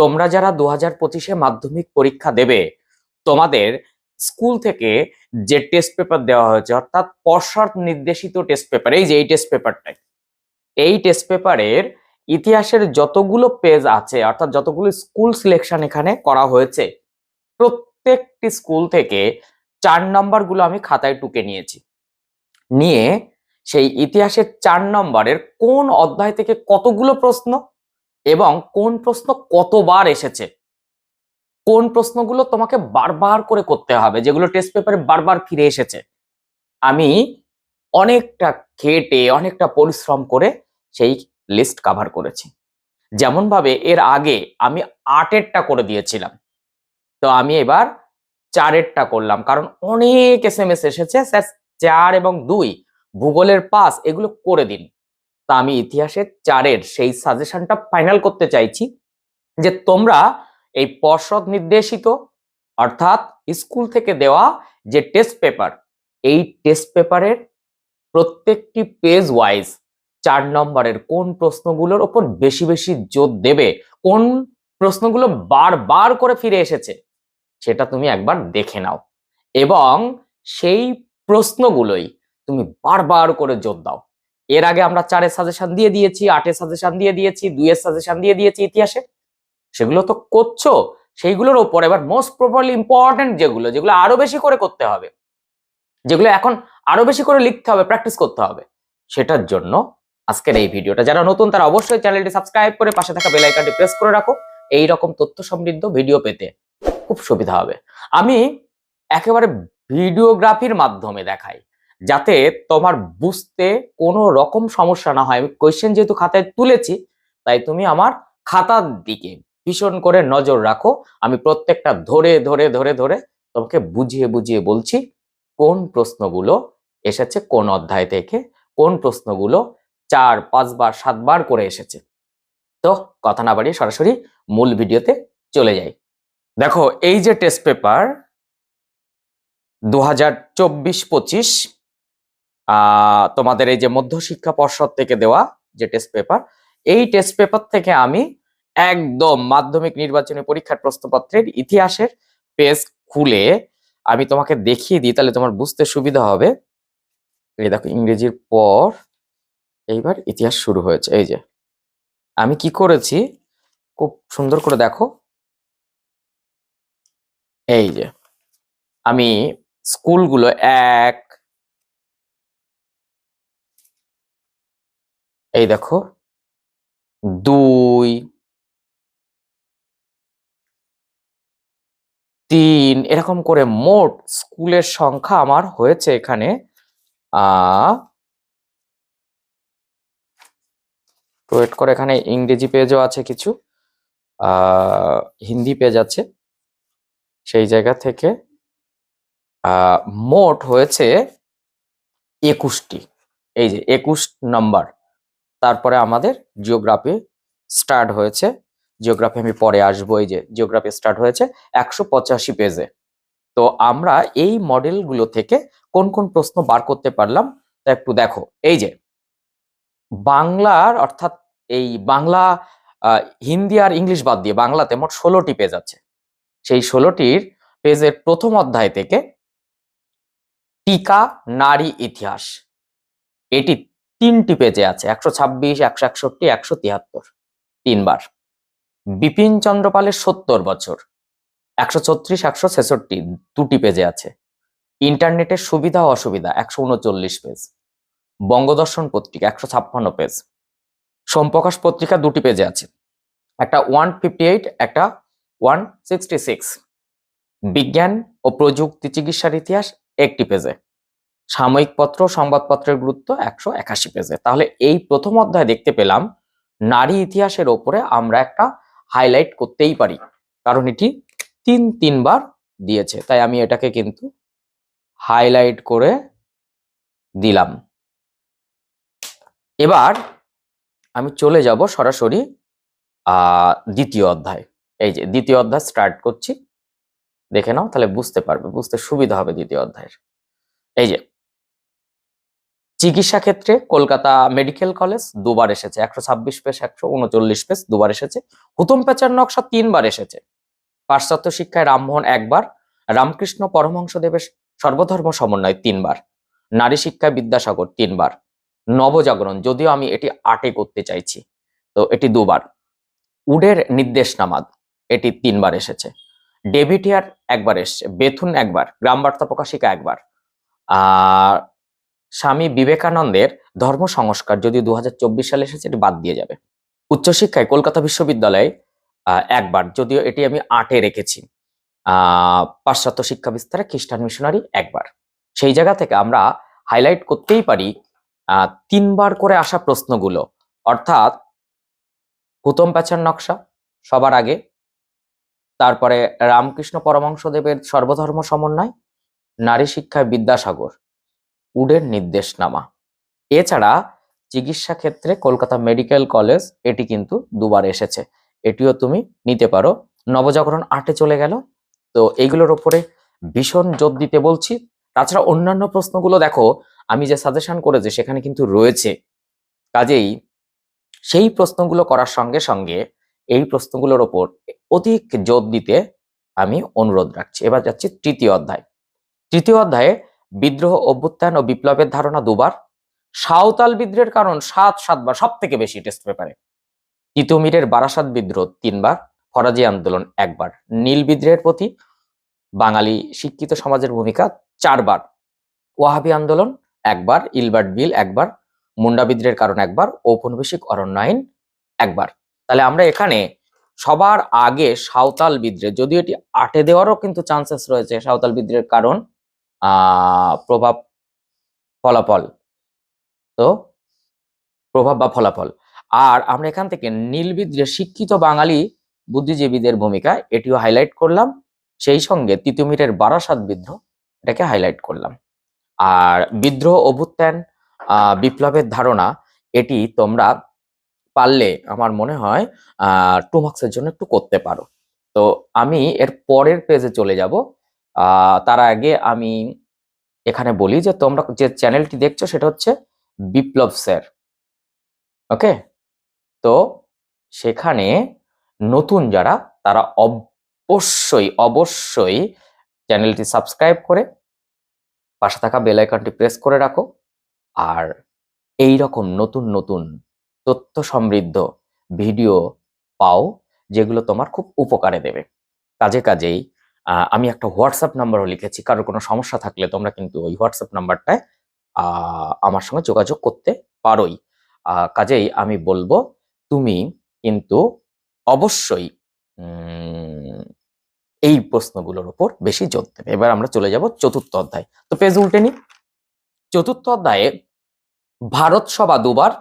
তোমরা যারা দু হাজার পঁচিশে মাধ্যমিক পরীক্ষা দেবে, তোমাদের স্কুল থেকে যে টেস্ট পেপার দেওয়া হয়েছে, অর্থাৎ পর্ষদ নির্দেশিত টেস্ট পেপার এই যে এই টেস্ট পেপারটাই এই টেস্ট পেপারের ইতিহাসের যতগুলো পেজ আছে, অর্থাৎ যতগুলো স্কুল সিলেকশন এখানে করা হয়েছে, প্রত্যেকটি স্কুল থেকে চার নাম্বারগুলো আমি খাতায় টুকে নিয়েছি। নিয়ে সেই ইতিহাসের চার নম্বরের কোন অধ্যায় থেকে কতগুলো প্রশ্ন এবং কোন প্রশ্ন কতবার এসেছে? কোন প্রশ্নগুলো তোমাকে বারবার করে করতে হবে, যেগুলো টেস্ট পেপারে বারবার ফিরে এসেছে? আমি অনেকটা খেটে, অনেকটা পরিশ্রম করে সেই লিস্ট কভার করেছি। যেমন ভাবে এর আগে আমি আটেরটা করে দিয়েছিলাম। তো আমি এবার চারেরটা করলাম, কারণ অনেক এস এম এস এসেছে, স্যার, চার এবং দুই, ভূগোলের পাস এগুলো করে দিন। তা আমি ইতিহাসের চারের সেই সাজেশনটা ফাইনাল করতে চাইছি যে তোমরা এই পর্ষদ নির্দেশিত অর্থাৎ স্কুল থেকে দেওয়া যে টেস্ট পেপার এই টেস্ট পেপারের প্রত্যেকটি পেজ ওয়াইজ চার নম্বরের কোন প্রশ্নগুলোর ওপর বেশি বেশি জোর দেবে, কোন প্রশ্নগুলো বারবার করে ফিরে এসেছে, সেটা তুমি একবার দেখে নাও। এবং সেই প্রশ্নগুলোই তুমি বারবার করে জোর দাও। এর আগে আমরা চারের সাজেশন দিয়ে দিয়েছি, আটের সাজেশন দিয়ে দিয়েছি, দুইয়ের সাজেশন দিয়ে দিয়েছি ইতিহাসে। সেগুলো তো করছ, সেইগুলোর ওপর এবার মোস্ট প্রপারলি ইম্পর্টেন্ট যেগুলো যেগুলো আরও বেশি করে করতে হবে, যেগুলো এখন আরও বেশি করে লিখতে হবে প্র্যাকটিস করতে হবে, সেটার জন্য আজকের এই ভিডিওটা। যারা নতুন, তারা অবশ্যই চ্যানেলটি সাবস্ক্রাইব করে পাশে থাকা বেল আইকনটি প্রেস করে রাখো এই রকম তথ্য সমৃদ্ধ ভিডিও পেতে খুব সুবিধা হবে। আমি একেবারে ভিডিওগ্রাফির মাধ্যমে দেখাই। যাতে তোমার বুঝতে কোনো রকম সমস্যা না হয়। আমি কোয়েশ্চেন যেহেতু খাতায় তুলেছি, তাই তুমি আমার খাতার দিকে ভীষণ করে নজর রাখো। আমি প্রত্যেকটা ধরে ধরে ধরে ধরে তোমাকে বুঝিয়ে বুঝিয়ে বলছি, কোন প্রশ্নগুলো এসেছে কোন অধ্যায় থেকে, কোন প্রশ্নগুলো চার, পাঁচবার, সাতবার করে এসেছে। তো কথা না বাড়িয়ে সরাসরি মূল ভিডিওতে চলে যাই। দেখো, এই যে টেস্ট পেপার দু হাজার চব্বিশ পঁচিশ তোমাদের এই যে মধ্যশিক্ষা পর্ষদ থেকে দেওয়া যে টেস্ট পেপার এই টেস্ট পেপার থেকে আমি একদম মাধ্যমিক নির্বাচনী পরীক্ষার প্রশ্নপত্রের ইতিহাসের পেজ খুলে আমি তোমাকে দেখিয়ে দিই, তাহলে তোমার বুঝতে সুবিধা হবে। এই দেখো, ইংরেজির পর এইবার ইতিহাস শুরু হয়েছে, এই যে। আমি কি করেছি? খুব সুন্দর করে দেখো। এই যে, আমি স্কুলগুলো এক এই দেখো, দুই, তিন, এরকম করে মোট স্কুলের সংখ্যা আমার হয়েছে এখানে ওয়েট করে এখানে ইংরেজি পেজও আছে কিছু হিন্দি পেজ আছে, সেই জায়গা থেকে মোট হয়েছে একুশটি, এই যে একুশ নম্বর। তারপরে আমাদের জিওগ্রাফি স্টার্ট হয়েছে। জিওগ্রাফি আমি পরে আসব, এই যে জিওগ্রাফি স্টার্ট হয়েছে একশো পঁচাশি পেজে তো আমরা এই মডেলগুলো থেকে কোন কোন প্রশ্ন বার করতে পারলাম তা একটু দেখো। এই যে বাংলার অর্থাৎ এই বাংলা হিন্দি আর ইংলিশ বাদ দিয়ে বাংলাতে মোট ষোলোটি পেজ আছে। সেই ষোলোটির পেজের প্রথম অধ্যায় থেকে টিকা নারী ইতিহাস। এটি তিনটি পেজে আছে, একশো ছাব্বিশ, একশো একষট্টি, একশো তিয়াত্তর তিনবার। বিপিন চন্দ্রপালের সত্তর বছর, একশো ছত্রিশ, একশো ছেষট্টি, দুটি পেজে আছে। ইন্টারনেটের সুবিধা অসুবিধা, একশো উনচল্লিশ পেজ। বঙ্গদর্শন পত্রিকা, একশো ছাপ্পান্ন পেজ। সোমপ্রকাশ পত্রিকা, দুটি পেজে আছে। একটা ওয়ান ফিফটি এইট, একটা ওয়ান সিক্সটি সিক্স। বিজ্ঞান ও প্রযুক্তি চিকিৎসার ইতিহাস, একটি পেজে। সাময়িক পত্র, সংবাদপত্রের গুরুত্ব একশো একাশি পেজে। তাহলে এই প্রথম অধ্যায় দেখতে পেলাম, নারী ইতিহাসের ওপরে আমরা একটা হাইলাইট করতেই পারি। কারণ এটি তিন, তিনবার দিয়েছে, তাই আমি এটাকে কিন্তু হাইলাইট করে দিলাম। এবার আমি চলে যাব সরাসরি দ্বিতীয় অধ্যায়। এই যে দ্বিতীয় অধ্যায় স্টার্ট করছি। দেখে নাও, তাহলে বুঝতে পারবে, বুঝতে সুবিধা হবে দ্বিতীয় অধ্যায়ের। এই যে চিকিৎসা ক্ষেত্রে কলকাতা মেডিকেল কলেজ দুবার এসেছে, একশো ছাব্বিশ পেজ একশো উনচল্লিশ পেজ দুবার এসেছে। হুতুম পেচার নকশা তিনবার এসেছে। পাশ্চাত্য শিক্ষায় রামমোহন একবার, রামকৃষ্ণ পরমহংস দেবের সর্বধর্ম সমন্বয় তিনবার, নারী শিক্ষায় বিদ্যাসাগর তিনবার, নবজাগরণ, যদিও আমি এটি আটে করতে চাইছি, তো এটি দুবার। উডের নির্দেশনামাদ, এটি তিনবার এসেছে। ডেভিটিয়ার একবার এসছে, বেথুন একবার গ্রাম বার্তা প্রকাশিকা একবার। আর স্বামী বিবেকানন্দের ধর্ম সংস্কার যদি দু হাজার চব্বিশ সালে এসেছে, এটি বাদ দিয়ে যাবে। উচ্চশিক্ষায় কলকাতা বিশ্ববিদ্যালয়ে একবার, যদিও এটি আমি আটে রেখেছি। পাশ্চাত্য শিক্ষা বিস্তারে খ্রিস্টান মিশনারি একবার। সেই জায়গা থেকে আমরা হাইলাইট করতেই পারি তিনবার করে আসা প্রশ্নগুলো। অর্থাৎ হুতম প্যাচার নকশা, সবার আগে। তারপরে রামকৃষ্ণ পরমংশদেবের সর্বধর্ম সমন্বয়, নারী শিক্ষায় বিদ্যাসাগর। উডের নির্দেশনামা। এছাড়া চিকিৎসা ক্ষেত্রে কলকাতা মেডিকেল কলেজ এটি কিন্তু দুবার এসেছে। এটিও তুমি নিতে পারো। নবজাগরণ আটে চলে গেল। তো এইগুলোর ওপরে ভীষণ জোর দিতে বলছি। তাছাড়া অন্যান্য প্রশ্নগুলো দেখো, আমি যে সাজেশন করেছি সেখানে কিন্তু রয়েছে। কাজেই সেই প্রশ্নগুলো করার সঙ্গে সঙ্গে এই প্রশ্নগুলোর ওপর অধিক জোর দিতে আমি অনুরোধ রাখছি। এবার যাচ্ছি তৃতীয় অধ্যায়। তৃতীয় অধ্যায়ে বিদ্রোহ অভ্যুত্থান ও বিপ্লবের ধারণা দুবার। সাঁওতাল বিদ্রোহের কারণ সাত সাতবার সব থেকে বেশি টেস্ট পেপারে তিতুমিরের বারাসাত বিদ্রোহ তিনবার, ফরাজি আন্দোলন একবার। নীল বিদ্রোহের প্রতি বাঙালি শিক্ষিত সমাজের ভূমিকা চারবার। ওয়াহাবি আন্দোলন একবার, ইলবার্ট বিল একবার, মুন্ডা বিদ্রোহের কারণ একবার, ঔপনিবেশিক অরণ্য আইন একবার। তাহলে আমরা এখানে সবার আগে সাঁওতাল বিদ্রোহ, যদিও এটি আটে দেওয়ারও কিন্তু চান্সেস রয়েছে সাঁওতাল বিদ্রোহের কারণ প্রভাব ফলাফল। তো, প্রভাব বা ফলাফল। আর আমরা এখান থেকে নীল বিদ্রোহে শিক্ষিত বাঙালি বুদ্ধিজীবীদের ভূমিকা, এটিও হাইলাইট করলাম। সেই সঙ্গে তিতুমিরের বারাসাত বিদ্রোহ, এটাকে হাইলাইট করলাম। আর বিদ্রোহ অভ্যুত্থান বিপ্লবের ধারণা, এটি তোমরা পারলে, আমার মনে হয় টু মার্কসের জন্য একটু করতে পারো। তো আমি এর পরের পেজে চলে যাব। তার আগে আমি এখানে বলি যে তোমরা যে চ্যানেলটি দেখছ সেটা হচ্ছে বিপ্লব স্যার। ওকে? তো সেখানে নতুন যারা, তারা অবশ্যই অবশ্যই চ্যানেলটি সাবস্ক্রাইব করে পাশে থাকা বেল আইকনটি প্রেস করে রাখো। আর এই রকম নতুন নতুন তথ্য সমৃদ্ধ ভিডিও পাও যেগুলো তোমার খুব উপকারে দেবে। কাজে, কাজেই আমি একটা হোয়াটসঅ্যাপ নাম্বারও লিখেছি। কারোর কোনো সমস্যা থাকলে তোমরা কিন্তু ওই হোয়াটসঅ্যাপ নাম্বারটায় আমার সঙ্গে যোগাযোগ করতে পারোই। কাজেই আমি বলব, তুমি কিন্তু অবশ্যই এই প্রশ্নগুলোর উপর বেশি জোর দেবে। এবার আমরা চলে যাব চতুর্থ অধ্যায়। তো পেজ উল্টে নি চতুর্থ অধ্যায়ে, ভারত সভা দুবার,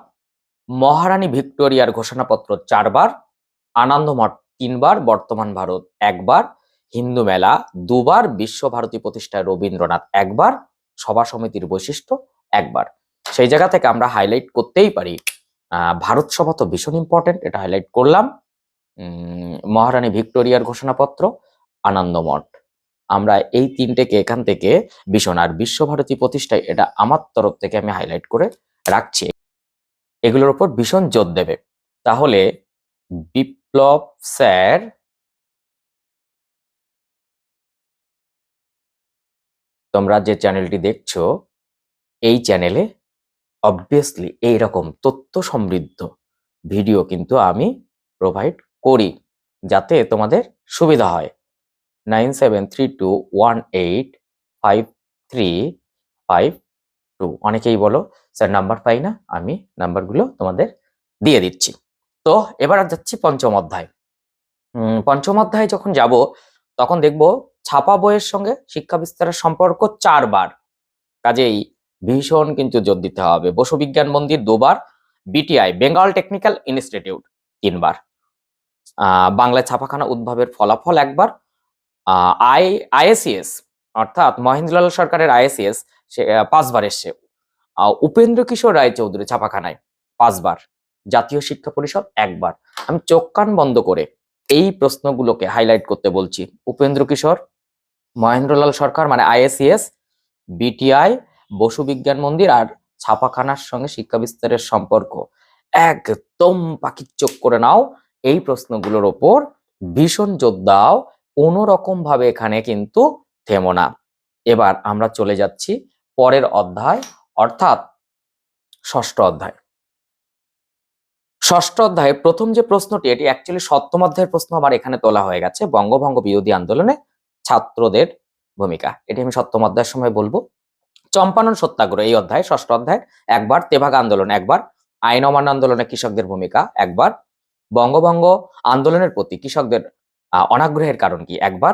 মহারানী ভিক্টোরিয়ার ঘোষণাপত্র চারবার, আনন্দমঠ তিনবার, বর্তমান ভারত একবার হিন্দু মেলা দুবার বিশ্বভারতী প্রতিষ্ঠায় রবীন্দ্রনাথ একবার, সভা সমিতির বৈশিষ্ট্য একবার। সেই জায়গা থেকে আমরা হাইলাইট করতেই পারি ভারত সভা তো ভীষণ ইম্পর্টেন্ট এটা হাইলাইট করলাম। মহারানী ভিক্টোরিয়ার ঘোষণাপত্র, আনন্দমঠ। আমরা এই তিনটেকে এখান থেকে ভীষণ আর বিশ্বভারতী প্রতিষ্ঠায় এটা আমার তরফ থেকে আমি হাইলাইট করে রাখছি। এগুলোর উপর ভীষণ জোর দেবে। তাহলে বিপ্লব স্যার তোমরা যে চ্যানেলটি দেখছ, এই চ্যানেলে অবভিয়াসলি এইরকম তথ্য সমৃদ্ধ ভিডিও কিন্তু আমি প্রোভাইড করি, যাতে তোমাদের সুবিধা হয়। Nine seven three two one eight five three five two অনেকেই বলো, স্যার নাম্বার পাই না, আমি নাম্বারগুলো তোমাদের দিয়ে দিচ্ছি। তো এবার যাচ্ছি পঞ্চম অধ্যায়। পঞ্চম অধ্যায় যখন যাব তখন দেখব ছাপা বইয়ের সঙ্গে শিক্ষা বিস্তারের সম্পর্ক চারবার। কাজেই ভীষণ কিন্তু জোর দিতে হবে। বসু বিজ্ঞান মন্দির দুবার বিটিআই বেঙ্গল টেকনিক্যাল ইনস্টিটিউট তিনবার। বাংলায় ছাপাখানা উদ্ভাবের ফলাফল একবার। আই, আইএসিএস, অর্থাৎ মহেন্দ্রলাল সরকারের আইএসিএস, সে পাঁচবার এসছে। উপেন্দ্র কিশোর রায়চৌধুরী ছাপাখানায় পাঁচবার। জাতীয় শিক্ষা পরিষদ একবার। আমি চোখ কান বন্ধ করে এই প্রশ্নগুলোকে হাইলাইট করতে বলছি। উপেন্দ্র কিশোর, মহেন্দ্রলাল সরকার মানে আইএসিএস বিটিআই বসু বিজ্ঞান মন্দির আর ছাপাখানার সঙ্গে শিক্ষা বিস্তারের সম্পর্ক। একদম পাখির চোখ করে নাও, এই প্রশ্নগুলোর ওপর ভীষণ জোর দাও কোনো রকম ভাবে এখানে কিন্তু থেমো না। এবার আমরা চলে যাচ্ছি পরের অধ্যায়, অর্থাৎ ষষ্ঠ অধ্যায়। ষষ্ঠ অধ্যায়ে প্রথম যে প্রশ্নটি, এটি অ্যাকচুয়ালি সপ্তম অধ্যায়ের প্রশ্ন আমার এখানে তোলা হয়ে গেছে। বঙ্গভঙ্গ বিরোধী আন্দোলনে ছাত্রদের ভূমিকা। এটি আমি সপ্তম অধ্যায়ের সময় বলব। চম্পানন সত্যাগ্রহ, এই অধ্যায়, ষষ্ঠ অধ্যায়, একবার তেভাগা আন্দোলন, একবার আইন অমান্য আন্দোলনে কৃষকদের ভূমিকা, একবার বঙ্গভঙ্গ আন্দোলনের প্রতি কৃষকদের অনাগ্রহের কারণ কি? একবার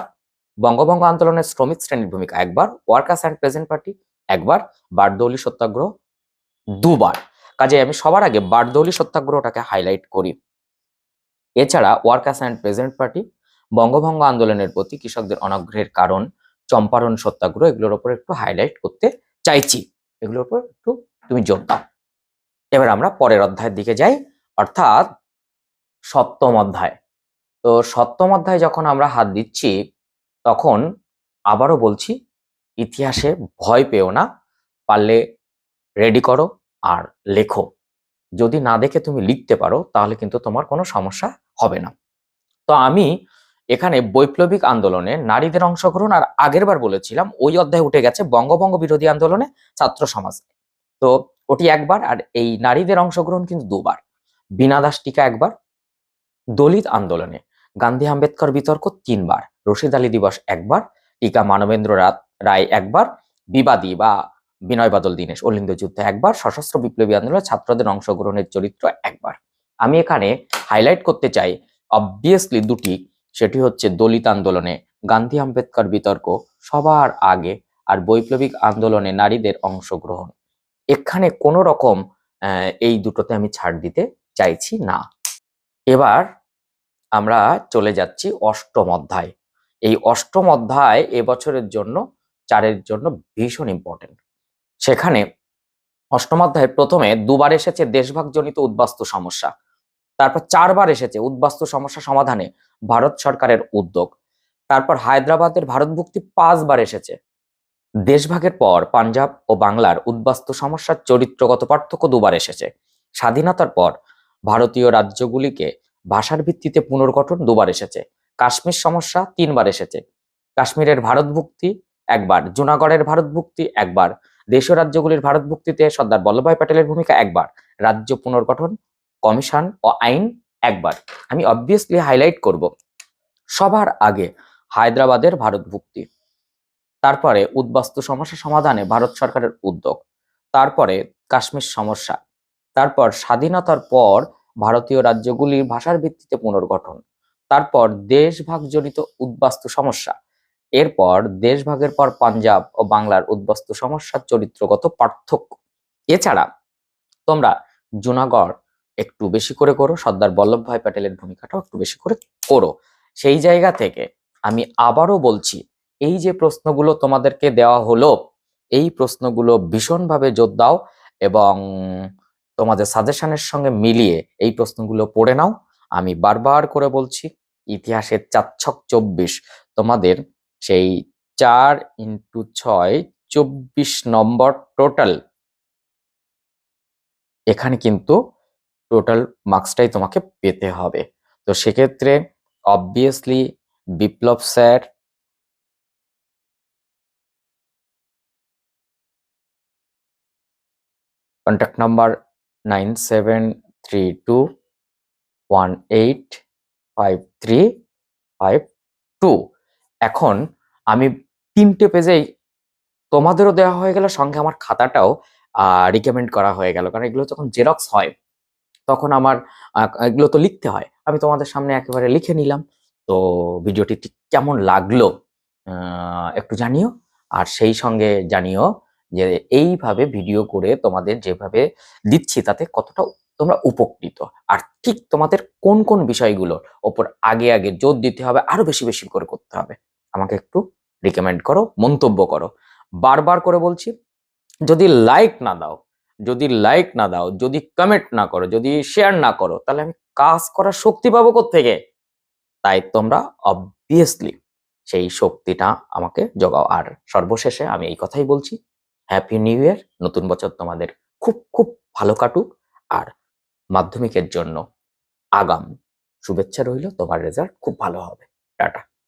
বঙ্গভঙ্গ আন্দোলনের শ্রমিক শ্রেণির ভূমিকা, একবার ওয়ার্কার্স অ্যান্ড প্রেজেন্ট পার্টি, একবার বারদৌলি সত্যাগ্রহ, দুবার। কাজে আমি সবার আগে বারদৌলি সত্যাগ্রহটাকে হাইলাইট করি। এছাড়া ওয়ার্কার্স অ্যান্ড প্রেজেন্ট পার্টি বঙ্গভঙ্গ আন্দোলনের প্রতি কৃষকদের অনাগ্রহের কারণ, চম্পারণ সত্যাগ্রহ, এগুলোর উপর একটু হাইলাইট করতে চাইছি। এগুলোর উপর একটু তুমি জোর দাও। এবার আমরা পরের অধ্যায়ের দিকে যাই, অর্থাৎ সপ্তম অধ্যায়। তো সপ্তম অধ্যায় যখন আমরা হাত দিচ্ছি, তখন আবারও বলছি, ইতিহাসে ভয় পেও না, পারলে রেডি করো। আর লেখো। যদি না দেখে তুমি লিখতে পারো, তাহলে কিন্তু তোমার কোনো সমস্যা হবে না। তো আমি এখানে বৈপ্লবিক আন্দোলনে নারীদের অংশগ্রহণ আর আগেরবার বলেছিলাম, ওই অধ্যায়ে উঠে গেছে বঙ্গভঙ্গ বিরোধী আন্দোলনে ছাত্র সমাজ। তো ওটি একবার আর এই নারীদের অংশগ্রহণ কিন্তু দুবার। বিনা দাস টিকা একবার, দলিত আন্দোলনে গান্ধী আম্বেদকর বিতর্ক তিনবার, রশিদ আলী দিবস একবার, টিকা মানবেন্দ্র রায় একবার, বিবাদী বা বিনয় বাদল দীনেশ অলিন্দ যুদ্ধ একবার, সশস্ত্র বিপ্লবী আন্দোলনে ছাত্রদের অংশগ্রহণের চরিত্র একবার। আমি এখানে হাইলাইট করতে চাই অবভিয়াসলি দুটি, সেটি হচ্ছে দলিত আন্দোলনে গান্ধী আম্বেদকর বিতর্ক সবার আগে আর বৈপ্লবিক আন্দোলনে নারীদের অংশগ্রহণ। এখানে কোনো রকম এই দুটোতে আমি ছাড় দিতে চাইছি না। এবার আমরা চলে যাচ্ছি অষ্টম অধ্যায়। এই অষ্টম অধ্যায় এবছরের জন্য, চারের জন্য ভীষণ ইম্পর্টেন্ট সেখানে অষ্টমাধ্যায় প্রথমে দুবার এসেছে দেশভাগজনিত উদ্বাস্তু সমস্যা। তারপর চারবার এসেছে উদ্বাস্তু সমস্যা সমাধানে ভারত সরকারের উদ্যোগ। তারপর হায়দ্রাবাদের ভারতভুক্তি পাঁচবার এসেছে। দেশভাগের পর পাঞ্জাব ও বাংলার উদ্বাস্তু সমস্যার চরিত্রগত পার্থক্য দুবার এসেছে। স্বাধীনতার পর ভারতীয় রাজ্যগুলিকে ভাষার ভিত্তিতে পুনর্গঠন দুবার এসেছে। কাশ্মীর সমস্যা তিনবার এসেছে। কাশ্মীরের ভারতভুক্তি একবার, জুনাগড়ের ভারতভুক্তি একবার দেশীয় রাজ্যগুলির ভারত ভারতভুক্তিতে সর্দার বল্লভভাই প্যাটেলের ভূমিকা একবার, রাজ্য পুনর্গঠন, কমিশন ও আইন একবার। আমি অবভিয়াসলি হাইলাইট করব। সবার আগে হায়দ্রাবাদের ভারত ভারতভুক্তি তারপরে উদ্বাস্তু সমস্যা সমাধানে ভারত সরকারের উদ্যোগ। তারপরে কাশ্মীর সমস্যা। তারপর স্বাধীনতার পর ভারতীয় রাজ্যগুলির ভাষার ভিত্তিতে পুনর্গঠন। তারপর দেশভাগজনিত উদ্বাস্তু সমস্যা। এরপর দেশভাগের পর পাঞ্জাব ও বাংলার উদ্বস্ত সমস্যার চরিত্রগত পার্থক্য। এছাড়া তোমরা জুনাগড় একটু বেশি করে করো, সর্দার বল্লভভাই প্যাটেলের ভূমিকাটাও একটু বেশি করে করো। সেই জায়গা থেকে আমি আবারও বলছি, এই যে প্রশ্নগুলো তোমাদেরকে দেওয়া হলো, এই প্রশ্নগুলো ভীষণভাবে জোর দাও এবং তোমাদের সাজেশনের সঙ্গে মিলিয়ে এই প্রশ্নগুলো পড়ে নাও। আমি বারবার করে বলছি, ইতিহাসের চারছক চব্বিশ, তোমাদের সেই চার ইন্টু ছয়, চব্বিশ নম্বর টোটাল এখানে কিন্তু টোটাল মার্কসটাই তোমাকে পেতে হবে। তো সেক্ষেত্রে obviously Biplab sir contact number nine seven three two one eight five three five two এখন আমি তিনটে পেজেই তোমাদেরও দেওয়া হয়ে গেল, সঙ্গে আমার খাতাটাও রিকমেন্ড করা হয়ে গেল। কারণ এগুলো যখন জেরক্স হয়, তখন আমার এগুলো তো লিখতে হয়। আমি তোমাদের সামনে একেবারে লিখে নিলাম। তো ভিডিওটি ঠিক কেমন লাগল একটু জানিও। আর সেই সঙ্গে জানিও যে এইভাবে ভিডিও করে তোমাদের যেভাবে দিচ্ছি, তাতে কতটা তোমরা উপকৃত। আর ঠিক তোমাদের কোন কোন বিষয়গুলোর ওপর আগে আগে জোর দিতে হবে, আরও বেশি বেশি করে করতে হবে। আমাকে একটু রিকমেন্ড করো, মন্তব্য করো। বারবার করে বলছি, যদি লাইক না দাও, যদি লাইক না দাও, যদি কমেন্ট না করো, যদি শেয়ার না করো, তাহলে আমি কাজ করার শক্তি পাবো থেকে তাই তোমরা অবভিয়াসলি সেই শক্তিটা আমাকে জোগাও। আর সর্বশেষে আমি এই কথাই বলছি হ্যাপি নিউ ইয়ার নতুন বছর তোমাদের খুব খুব ভালো কাটুক, আর মাধ্যমিকের জন্য আগাম। শুভেচ্ছা রইল, তোমার রেজাল্ট খুব ভালো হবে। টাটা।